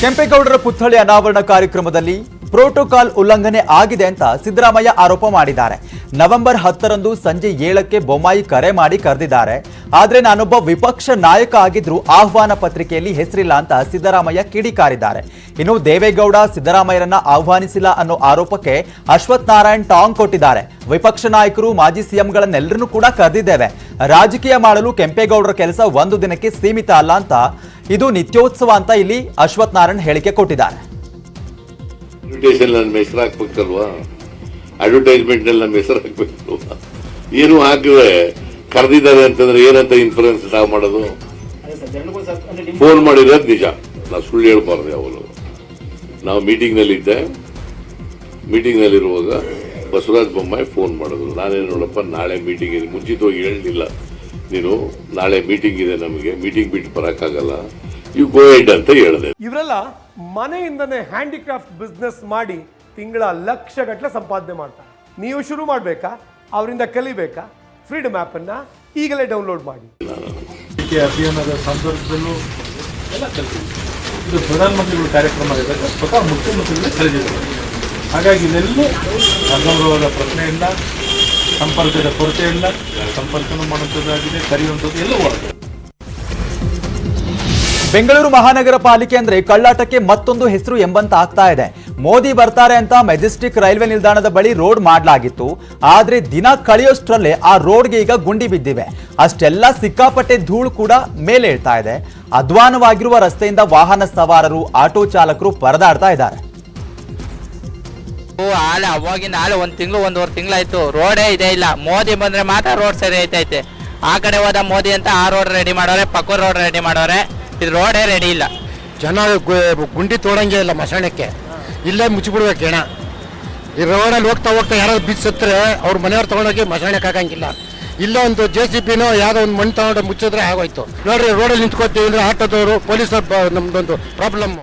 ಕೆಂಪೇಗೌಡರ ಪುತ್ಥಳಿ ಅನಾವರಣ ಕಾರ್ಯಕ್ರಮದಲ್ಲಿ ಪ್ರೋಟೋಕಾಲ್ ಉಲ್ಲಂಘನೆ ಆಗಿದೆ ಅಂತ ಸಿದ್ದರಾಮಯ್ಯ ಆರೋಪ ಮಾಡಿದ್ದಾರೆ. ನವೆಂಬರ್ ಹತ್ತರಂದು ಸಂಜೆ ಏಳಕ್ಕೆ ಬೊಮ್ಮಾಯಿ ಕರೆ ಮಾಡಿ ಕರೆದಿದ್ದಾರೆ. ಆದರೆ ನಾನೊಬ್ಬ ವಿಪಕ್ಷ ನಾಯಕ ಆಗಿದ್ರೂ ಆಹ್ವಾನ ಪತ್ರಿಕೆಯಲ್ಲಿ ಹೆಸರಿಲ್ಲ ಅಂತ ಸಿದ್ದರಾಮಯ್ಯ ಕಿಡಿಕಾರಿದ್ದಾರೆ ಇನ್ನು ದೇವೇಗೌಡ ಸಿದ್ದರಾಮಯ್ಯರನ್ನ ಆಹ್ವಾನಿಸಿಲ್ಲ ಅನ್ನೋ ಆರೋಪಕ್ಕೆ ಅಶ್ವಥ್ ನಾರಾಯಣ್ ಟಾಂಗ್ ಕೊಟ್ಟಿದ್ದಾರೆ. ವಿಪಕ್ಷ ನಾಯಕರು, ಮಾಜಿ ಸಿಎಂಗಳನ್ನೆಲ್ಲರನ್ನೂ ಕೂಡ ಕರೆದಿದ್ದೇವೆ. ರಾಜಕೀಯ ಮಾಡಲು ಕೆಂಪೇಗೌಡರ ಕೆಲಸ ಒಂದು ದಿನಕ್ಕೆ ಸೀಮಿತ ಅಲ್ಲ ಅಂತ ಇದು ನಿತ್ಯೋತ್ಸವ ಅಂತ ಇಲ್ಲಿ ಅಶ್ವಥ್ ನಾರಾಯಣ್ ಹೇಳಿಕೆ ಕೊಟ್ಟಿದ್ದಾರೆ. ನನ್ನ ಹೆಸರು ಅಡ್ವರ್ಟೈಸ್ಮೆಂಟ್ ನಮ್ಮ ಹೆಸರು ಹಾಕ್ಬೇಕು ಏನು ಹಾಕಿದ್ರೆ ಕರೆದಿದ್ದಾರೆ ಅಂತಂದ್ರೆ ಏನಂತ ಇನ್ಫ್ಲೂಯೆನ್ಸ್ ನಾವು ಮಾಡೋದು? ಫೋನ್ ಮಾಡಿರೋದು ನಿಜ. ನಾವು ಸುಳ್ಳು ಹೇಳ್ಬಾರ್ದು ಯಾವಾಗಲೂ. ನಾವು ಮೀಟಿಂಗ್ನಲ್ಲಿ ಇದ್ದೆ. ಮೀಟಿಂಗ್ನಲ್ಲಿ ಇರುವಾಗ ಬಸವರಾಜ ಬೊಮ್ಮಾಯಿ ಫೋನ್ ಮಾಡೋದು ನಾನೇನು ನೋಡಪ್ಪ, ನಾಳೆ ಮೀಟಿಂಗ್ ಇದೆ ಮುಂಚಿತವಾಗಿ ಹೇಳಲಿಲ್ಲ. ನೀನು ನಾಳೆ ಮೀಟಿಂಗ್ ಇದೆ ನಮಗೆ ಮೀಟಿಂಗ್ ಬಿಟ್ಟು ಬರೋಕ್ಕಾಗಲ್ಲ. ಯು ಗೋ ಹೆಡ್ ಅಂತ ಹೇಳಿದೆ. ಇವರೆಲ್ಲ ಮನೆಯಿಂದನೇ ಹ್ಯಾಂಡಿಕ್ರಾಫ್ಟ್ ಬಿಸ್ನೆಸ್ ಮಾಡಿ ತಿಂಗಳ ಲಕ್ಷ ಗಟ್ಟಲೆ ಸಂಪಾದನೆ ಮಾಡ್ತಾರೆ. ನೀವು ಶುರು ಮಾಡಬೇಕಾ? ಅವರಿಂದ ಕಲಿಬೇಕಾ? ಫ್ರೀಡಮ್ ಆ್ಯಪನ್ನು ಈಗಲೇ ಡೌನ್ಲೋಡ್ ಮಾಡಿ. ಅಭಿಯಾನದ ಸಂದರ್ಭದಲ್ಲೂ ಎಲ್ಲ ಇದು ಪ್ರಧಾನಮಂತ್ರಿಗಳ ಕಾರ್ಯಕ್ರಮ ಮುಖ್ಯಮಂತ್ರಿಗಳು ಮುಖ್ಯಮಂತ್ರಿಗಳೇ ಕರೆದಿದ್ದಾರೆ ಹಾಗಾಗಿ ಇದೆಲ್ಲೂ ಅಗೌರವದ ಪ್ರಶ್ನೆ ಇಲ್ಲ ಸಂಪರ್ಕದ ಕೊರತೆ ಇಲ್ಲ ಸಂಪರ್ಕನೂ ಮಾಡುವಂಥದ್ದಾಗಿದೆ, ಕರೆಯುವಂಥದ್ದು ಎಲ್ಲವೂ ಬೆಂಗಳೂರು ಮಹಾನಗರ ಪಾಲಿಕೆ ಅಂದ್ರೆ ಕಳ್ಳಾಟಕ್ಕೆ ಮತ್ತೊಂದು ಹೆಸರು ಎಂಬಂತ ಆಗ್ತಾ ಇದೆ. ಮೋದಿ ಬರ್ತಾರೆ ಅಂತ ಮೆಜೆಸ್ಟಿಕ್ ರೈಲ್ವೆ ನಿಲ್ದಾಣದ ಬಳಿ ರೋಡ್ ಮಾಡಲಾಗಿತ್ತು. ಆದ್ರೆ ದಿನ ಕಳೆಯೋಷ್ಟರಲ್ಲೇ ಆ ರೋಡ್ಗೆ ಈಗ ಗುಂಡಿ ಬಿದ್ದಿವೆ. ಅಷ್ಟೆಲ್ಲ ಸಿಕ್ಕಾಪಟ್ಟೆ ಧೂಳು ಕೂಡ ಮೇಲೇಳ್ತಾ ಇದೆ. ಅಧ್ವಾನವಾಗಿರುವ ರಸ್ತೆಯಿಂದ ವಾಹನ ಸವಾರರು, ಆಟೋ ಚಾಲಕರು ಪರದಾಡ್ತಾ ಇದ್ದಾರೆ. ಆಲೆ ಅವಾಗಿಂದ ಆಲೆ ಒಂದು ತಿಂಗಳು, ಒಂದೂವರೆ ತಿಂಗಳಾಯ್ತು. ರೋಡೇ ಇದೆ ಇಲ್ಲ. ಮೋದಿ ಬಂದ್ರೆ ಮಾತ್ರ ರೋಡ್ ಸರಿ ಐತೈತೆ. ಆ ಕಡೆ ಹೋದ ಮೋದಿ ಅಂತ ಆ ರೋಡ್ ರೆಡಿ ಮಾಡೋರೆ ಪಕ್ಕ ರೋಡ್ ರೆಡಿ ಮಾಡೋರೆ. ಇದು ರೋಡೇ ರೆಡಿ ಇಲ್ಲ. ಜನ ಗುಂಡಿ ತೋಡಂಗೆ ಇಲ್ಲ ಮಸಾಣಕ್ಕೆ. ಇಲ್ಲೇ ಮುಚ್ಚಿಬಿಡ್ಬೇಕು ಹೆಣ ಈ ರೋಡಲ್ಲಿ ಹೋಗ್ತಾ ಹೋಗ್ತಾ ಯಾರಾದ್ರು ಬಿಚ್ಚತ್ರೆ ಅವ್ರ ಮನೆಯವ್ರು ತಗೊಂಡೋಗಿ ಮಸಾಣಕ್ಕೆ ಹಾಕಂಗಿಲ್ಲ. ಇಲ್ಲ ಒಂದು ಜೆ ಸಿ ಪಿನೋ ಯಾವುದೋ ಒಂದು ಮಣ್ಣು ತಗೊಂಡು ಮುಚ್ಚಿದ್ರೆ ಆಗೋಯ್ತು. ನೋಡ್ರಿ ರೋಡಲ್ಲಿ ನಿಂತ್ಕೋತೀವಿ ಅಂದ್ರೆ ಆಟೋದವರು ಪೊಲೀಸರು ನಮ್ದೊಂದು ಪ್ರಾಬ್ಲಮ್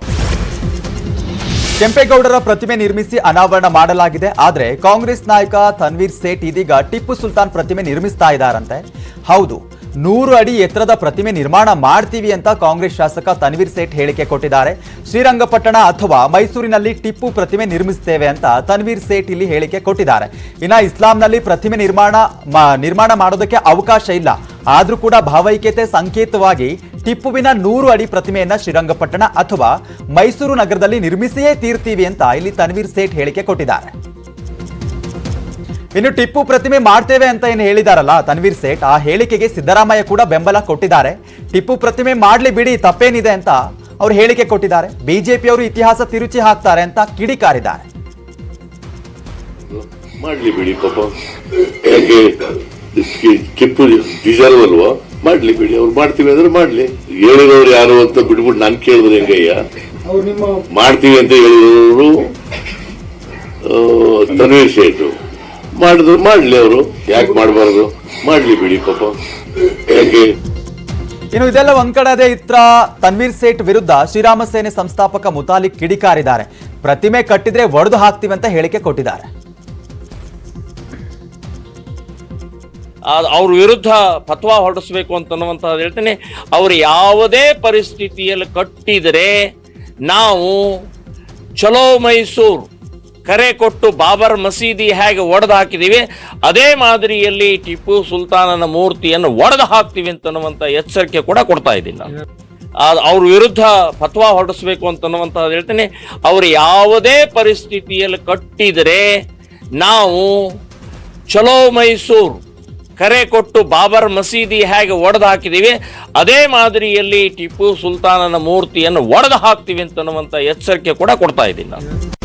ಕೆಂಪೇಗೌಡರ ಪ್ರತಿಮೆ ನಿರ್ಮಿಸಿ ಅನಾವರಣ ಮಾಡಲಾಗಿದೆ. ಆದರೆ ಕಾಂಗ್ರೆಸ್ ನಾಯಕ ತನ್ವೀರ್ ಸೇಠ್ ಇದೀಗ ಟಿಪ್ಪು ಸುಲ್ತಾನ್ ಪ್ರತಿಮೆ ನಿರ್ಮಿಸ್ತಾ ಇದ್ದಾರಂತೆ. ಹೌದು ನೂರು ಅಡಿ ಎತ್ತರದ ಪ್ರತಿಮೆ ನಿರ್ಮಾಣ ಮಾಡ್ತೀವಿ ಅಂತ ಕಾಂಗ್ರೆಸ್ ಶಾಸಕ ತನ್ವೀರ್ ಸೇಠ್ ಹೇಳಿಕೆ ಕೊಟ್ಟಿದ್ದಾರೆ. ಶ್ರೀರಂಗಪಟ್ಟಣ ಅಥವಾ ಮೈಸೂರಿನಲ್ಲಿ ಟಿಪ್ಪು ಪ್ರತಿಮೆ ನಿರ್ಮಿಸ್ತೇವೆ ಅಂತ ತನ್ವೀರ್ ಸೇಠ್ ಇಲ್ಲಿ ಹೇಳಿಕೆ ಕೊಟ್ಟಿದ್ದಾರೆ. ಇನ್ನು ಇಸ್ಲಾಂನಲ್ಲಿ ಪ್ರತಿಮೆ ನಿರ್ಮಾಣ ನಿರ್ಮಾಣ ಮಾಡೋದಕ್ಕೆ ಅವಕಾಶ ಇಲ್ಲ. ಆದರೂ ಕೂಡ ಭಾವೈಕ್ಯತೆ ಸಂಕೇತವಾಗಿ ಟಿಪ್ಪುವಿನ ನೂರು ಅಡಿ ಪ್ರತಿಮೆಯನ್ನು ಶ್ರೀರಂಗಪಟ್ಟಣ ಅಥವಾ ಮೈಸೂರು ನಗರದಲ್ಲಿ ನಿರ್ಮಿಸಿಯೇ ತೀರ್ತೀವಿ ಅಂತ ಇಲ್ಲಿ ತನ್ವೀರ್ ಸೇಠ್ ಹೇಳಿಕೆ ಕೊಟ್ಟಿದ್ದಾರೆ. ಇನ್ನು ಟಿಪ್ಪು ಪ್ರತಿಮೆ ಮಾಡ್ತೇವೆ ಅಂತ ಏನು ಹೇಳಿದಾರಲ್ಲ ತನ್ವೀರ್ ಸೇಠ್ ಆ ಹೇಳಿಕೆಗೆ ಸಿದ್ದರಾಮಯ್ಯ ಕೂಡ ಬೆಂಬಲ ಕೊಟ್ಟಿದ್ದಾರೆ. ಟಿಪ್ಪು ಪ್ರತಿಮೆ ಮಾಡಲಿ ಬಿಡಿ ತಪ್ಪೇನಿದೆ ಅಂತ ಅವರು ಹೇಳಿಕೆ ಕೊಟ್ಟಿದ್ದಾರೆ. ಬಿಜೆಪಿಯವರು ಇತಿಹಾಸ ತಿರುಚಿ ಹಾಕ್ತಾರೆ ಅಂತ ಕಿಡಿಕಾರಿದ್ದಾರೆ. ಮಾಡ್ಲಿ ಬಿಡಿ ಪಾಪ. ಯಾಕೆ? ಡಿಸರ್ವ್ ಅಲ್ವಾ ಮಾಡ್ಲಿ ಬಿಡಿ ಅವ್ರು ಮಾಡ್ತೀವಿ ಅಂದ್ರೆ ಮಾಡ್ಲಿ. ಹೇಳಿದವ್ರು ಯಾರು ಅಂತ ಬಿಟ್ಬಿಟ್ಟು ನಾನು ಕೇಳಿದ್ರೆ ಹೆಂಗಯ್ಯ? ಮಾಡ್ತೀವಿ ಅಂತ ಹೇಳಿದವರು ತನ್ವೀರ್ ಸೇಠು. ಮಾಡಿದ್ರು ಮಾಡ್ಲಿ ಅವರು. ಯಾಕೆ ಮಾಡಬಾರ್ದು? ಮಾಡ್ಲಿ ಬಿಡಿ ಪಾಪ. ಯಾಕೆ? ಇನ್ನು ಇದೆಲ್ಲ ಒಂದ್ ಕಡೆ ಅದೇ ಇತ್ರ ತನ್ವೀರ್ ಸೇಠ್ ವಿರುದ್ಧ ಶ್ರೀರಾಮ ಸೇನೆ ಸಂಸ್ಥಾಪಕ ಮುತಾಲಿಕ್ ಕಿಡಿಕಾರಿದ್ದಾರೆ. ಪ್ರತಿಮೆ ಕಟ್ಟಿದ್ರೆ ಒಡೆದು ಹಾಕ್ತೀವಿ ಅಂತ ಹೇಳಿಕೆ ಕೊಟ್ಟಿದ್ದಾರೆ. ಆ- ಅವ್ರ ವಿರುದ್ಧ ಫತ್ವಾ ಹೊರಡಿಸ್ಬೇಕು ಅಂತ ಹೇಳ್ತೇನೆ. ಅವ್ರು ಯಾವುದೇ ಪರಿಸ್ಥಿತಿಯಲ್ಲಿ ಕಟ್ಟಿದರೆ ನಾವು ಚಲೋ ಮೈಸೂರು ಕರೆ ಕೊಟ್ಟು ಬಾಬರ್ ಮಸೀದಿ ಹೇಗೆ ಒಡೆದು ಹಾಕಿದ್ದೀವಿ ಅದೇ ಮಾದರಿಯಲ್ಲಿ ಟಿಪ್ಪು ಸುಲ್ತಾನನ ಮೂರ್ತಿಯನ್ನು ಒಡೆದು ಹಾಕ್ತೀವಿ ಅಂತನ್ನುವಂಥ ಎಚ್ಚರಿಕೆ ಕೂಡ ಕೊಡ್ತಾ ಇದ್ದೀನಿ ನಾನು. ಅವ್ರ ವಿರುದ್ಧ ಫತ್ವಾ ಹೊರಡಿಸ್ಬೇಕು ಅಂತನ್ನುವಂಥದ್ದು ಹೇಳ್ತೀನಿ. ಅವರು ಯಾವುದೇ ಪರಿಸ್ಥಿತಿಯಲ್ಲಿ ಕಟ್ಟಿದರೆ ನಾವು, ಚಲೋ ಮೈಸೂರು, ಕರೆ ಕೊಟ್ಟು ಬಾಬರ್ ಮಸೀದಿ ಹೇಗೆ ಒಡೆದು ಹಾಕಿದ್ದೀವಿ ಅದೇ ಮಾದರಿಯಲ್ಲಿ ಟಿಪ್ಪು ಸುಲ್ತಾನನ ಮೂರ್ತಿಯನ್ನು ಒಡೆದು ಹಾಕ್ತೀವಿ ಅಂತನ್ನುವಂಥ ಎಚ್ಚರಿಕೆ ಕೂಡ ಕೊಡ್ತಾ ಇದ್ದೀನಿ ನಾನು.